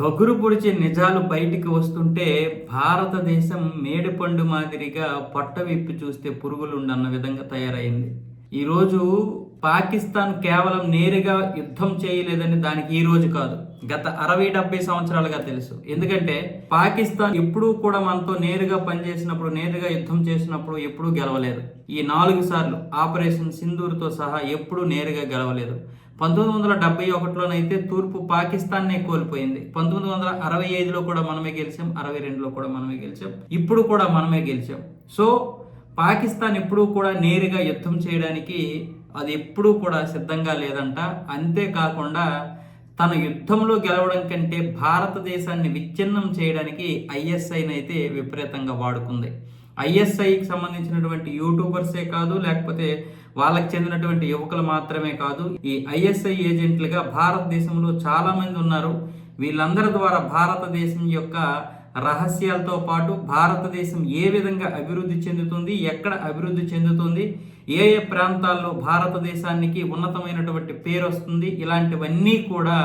గగురు పొడిచే నిజాలు బయటికి వస్తుంటే భారతదేశం మేడిపండు మాదిరిగా పొట్ట విప్పి చూస్తే పురుగులుండన్న విధంగా తయారైంది. ఈరోజు పాకిస్తాన్ కేవలం నేరుగా యుద్ధం చేయలేదని దానికి ఈ రోజు కాదు. గత అరవై డెబ్బై సంవత్సరాలుగా తెలుసు. ఎందుకంటే పాకిస్తాన్ ఎప్పుడూ కూడా మనతో నేరుగా పనిచేసినప్పుడు నేరుగా యుద్ధం చేసినప్పుడు ఎప్పుడూ గెలవలేదు. ఈ నాలుగు సార్లు ఆపరేషన్ సింధూర్తో సహా ఎప్పుడూ నేరుగా గెలవలేదు. పంతొమ్మిది వందల డెబ్బై ఒకటిలోనైతే తూర్పు పాకిస్తాన్నే కోల్పోయింది. పంతొమ్మిది వందల అరవై ఐదులో కూడా మనమే గెలిచాం అరవై రెండులో కూడా మనమే గెలిచాం. ఇప్పుడు కూడా మనమే గెలిచాం. సో పాకిస్తాన్ ఎప్పుడూ కూడా నేరుగా యుద్ధం చేయడానికి అది ఎప్పుడూ కూడా సిద్ధంగా లేదంట. అంతేకాకుండా తన యుద్ధంలో గెలవడం కంటే భారతదేశాన్ని విచ్ఛిన్నం చేయడానికి ఐఎస్ఐనైతే విపరీతంగా వాడుకుంది. ఐఎస్ఐకి సంబంధించినటువంటి యూట్యూబర్సే కాదు లేకపోతే వాళ్ళకి చెందినటువంటి యువకులు మాత్రమే కాదు ఈ ఐఎస్ఐ ఏజెంట్లుగా భారతదేశంలో చాలామంది ఉన్నారు. వీళ్ళందరి ద్వారా భారతదేశం యొక్క రహస్యాలతో పాటు భారతదేశం ఏ విధంగా అభివృద్ధి చెందుతుంది ఎక్కడ అభివృద్ధి చెందుతుంది ఏ ఏ ప్రాంతాల్లో భారతదేశానికి ఉన్నతమైనటువంటి పేరు వస్తుంది ఇలాంటివన్నీ కూడా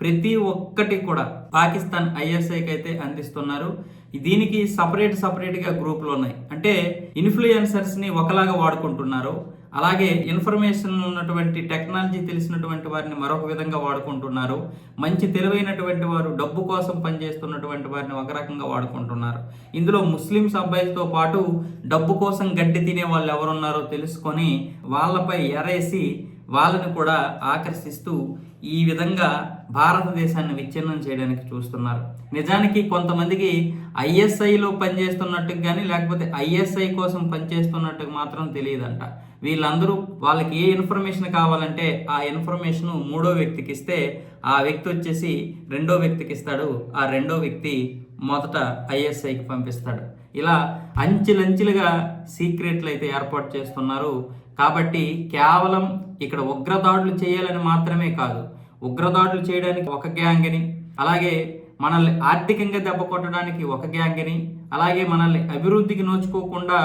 ప్రతి ఒక్కటి కూడా పాకిస్తాన్ ఐఎస్ఐకి అయితే అందిస్తున్నారు. దీనికి సపరేట్ సపరేట్గా గ్రూపులు ఉన్నాయి. అంటే ఇన్ఫ్లుయెన్సర్స్ని ఒకలాగా వాడుకుంటున్నారు. అలాగే ఇన్ఫర్మేషన్ ఉన్నటువంటి టెక్నాలజీ తెలిసినటువంటి వారిని మరొక విధంగా వాడుకుంటున్నారు. మంచి తెలివైనటువంటి వారు డబ్బు కోసం పనిచేస్తున్నటువంటి వారిని ఒక రకంగా వాడుకుంటున్నారు. ఇందులో ముస్లిమ్స్ అబ్బాయిలతో పాటు డబ్బు కోసం గడ్డి తినే వాళ్ళు ఎవరున్నారో తెలుసుకొని వాళ్ళపై ఎరేసి వాళ్ళని కూడా ఆకర్షిస్తూ ఈ విధంగా భారతదేశాన్ని విచ్ఛిన్నం చేయడానికి చూస్తున్నారు. నిజానికి కొంతమందికి ఐఎస్ఐలో పనిచేస్తున్నట్టు కానీ లేకపోతే ఐఎస్ఐ కోసం పనిచేస్తున్నట్టు మాత్రం తెలియదంట. వీళ్ళందరూ వాళ్ళకి ఏ ఇన్ఫర్మేషన్ కావాలంటే ఆ ఇన్ఫర్మేషన్ మూడో వ్యక్తికి ఇస్తే ఆ వ్యక్తి వచ్చేసి రెండో వ్యక్తికి ఇస్తాడు. ఆ రెండో వ్యక్తి మొదట ఐఎస్ఐకి పంపిస్తాడు. ఇలా అంచెలంచెలుగా సీక్రెట్లు అయితే ఏర్పాటు చేస్తున్నారు. కాబట్టి కేవలం ఇక్కడ ఉగ్రదాడులు చేయాలని మాత్రమే కాదు ఉగ్రదాడులు చేయడానికి ఒక గ్యాంగ్ని అలాగే మనల్ని ఆర్థికంగా దెబ్బ కొట్టడానికి ఒక గ్యాంగ్ని అలాగే మనల్ని అభివృద్ధికి నోచుకోకుండా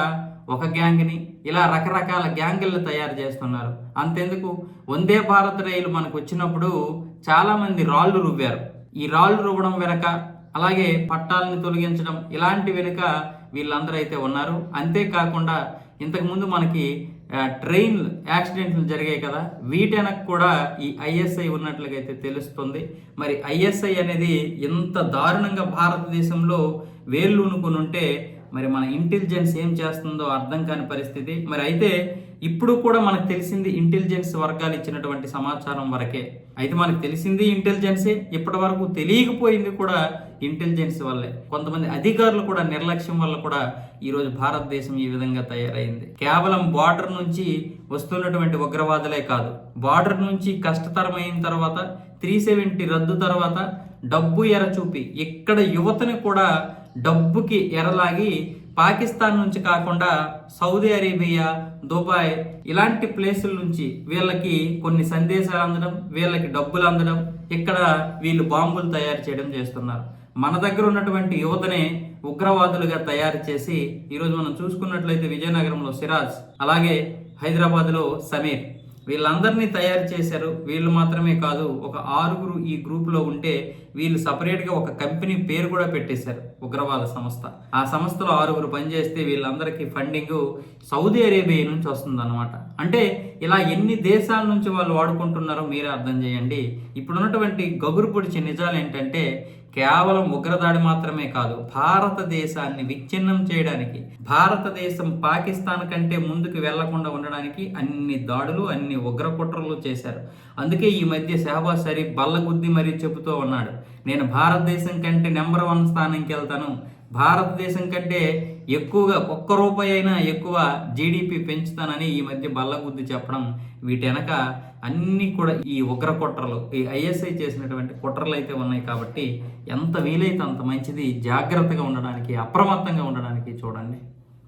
ఒక గ్యాంగ్ని ఇలా రకరకాల గ్యాంగులను తయారు చేస్తున్నారు. అంతెందుకు? వందే భారత్ రైలు మనకు వచ్చినప్పుడు చాలామంది రాళ్ళు రువ్వారు. ఈ రాళ్ళు రువ్వడం వెనక అలాగే పట్టాలని తొలగించడం ఇలాంటి వెనుక వీళ్ళందరూ అయితే ఉన్నారు. అంతేకాకుండా ఇంతకుముందు మనకి ట్రైన్లు ట్రైన్ యాక్సిడెంట్లు జరిగాయి కదా. వీటెనకు కూడా ఈ ఐఎస్ఐ ఉన్నట్లుగా అయితే తెలుస్తుంది. మరి ఐఎస్ఐ అనేది ఎంత దారుణంగా భారతదేశంలో వేళ్ళు ఉంటే మరి మన ఇంటెలిజెన్స్ ఏం చేస్తుందో అర్థం కాని పరిస్థితి. మరి అయితే ఇప్పుడు కూడా మనకు తెలిసింది ఇంటెలిజెన్స్ వర్గాలు ఇచ్చినటువంటి సమాచారం వరకే. అయితే మనకు తెలిసింది ఇంటెలిజెన్సే ఇప్పటి వరకు తెలియకపోయింది కూడా ఇంటెలిజెన్స్ వల్లే. కొంతమంది అధికారులు కూడా నిర్లక్ష్యం వల్ల కూడా ఈరోజు భారతదేశం ఈ విధంగా తయారైంది. కేవలం బార్డర్ నుంచి వస్తున్నటువంటి ఉగ్రవాదులే కాదు బార్డర్ నుంచి కష్టతరమైన తర్వాత త్రీ సెవెంటీ రద్దు తర్వాత డబ్బు ఎర చూపి ఇక్కడ యువతని కూడా డబ్బుకి ఎరలాగి పాకిస్తాన్ నుంచి కాకుండా సౌదీ అరేబియా దుబాయ్ ఇలాంటి ప్లేసుల నుంచి వీళ్ళకి కొన్ని సందేశాలు అందడం వీళ్ళకి డబ్బులు అందడం ఇక్కడ వీళ్ళు బాంబులు తయారు చేయడం చేస్తున్నారు. మన దగ్గర ఉన్నటువంటి యువతనే ఉగ్రవాదులుగా తయారు చేసి ఈరోజు మనం చూసుకున్నట్లయితే విజయనగరంలో సిరాజ్ అలాగే హైదరాబాద్లో సమీర్. వీళ్ళందరినీ తయారు చేశారు. వీళ్ళు మాత్రమే కాదు ఒక ఆరుగురు ఈ గ్రూప్లో ఉంటే వీళ్ళు సపరేట్గా ఒక కంపెనీ పేరు కూడా పెట్టేశారు ఉగ్రవాద సంస్థ. ఆ సంస్థలో ఆరుగురు పనిచేస్తే వీళ్ళందరికీ ఫండింగ్ సౌదీ అరేబియా నుంచి వస్తుందన్నమాట. అంటే ఇలా ఎన్ని దేశాల నుంచి వాళ్ళు వాడుకుంటున్నారో మీరే అర్థం చేయండి. ఇప్పుడున్నటువంటి గగురు పొడిచే నిజాలు ఏంటంటే కేవలం ఉగ్రదాడి మాత్రమే కాదు భారతదేశాన్ని విచ్ఛిన్నం చేయడానికి భారతదేశం పాకిస్తాన్ కంటే ముందుకు వెళ్ళకుండా ఉండడానికి అన్ని దాడులు అన్ని ఉగ్రకుట్రలు చేశారు. అందుకే ఈ మధ్య షహబాజ్ షరీఫ్ బల్లగుద్ది మరీ చెబుతూ ఉన్నాడు. నేను భారతదేశం కంటే నెంబర్ వన్ స్థానంకి వెళ్తాను. భారతదేశం కంటే ఎక్కువగా ఒక్క రూపాయి అయినా ఎక్కువ జీడిపి పెంచుతానని ఈ మధ్య బల్లగుద్ది చెప్పడం వీటి వెనక అన్నీ కూడా ఈ ఉగ్ర కుట్రలు ఈ ఐఎస్ఐ చేసినటువంటి కుట్రలు అయితే ఉన్నాయి కాబట్టి ఎంత వీలైతే అంత మంచిది జాగ్రత్తగా ఉండడానికి అప్రమత్తంగా ఉండడానికి చూడండి.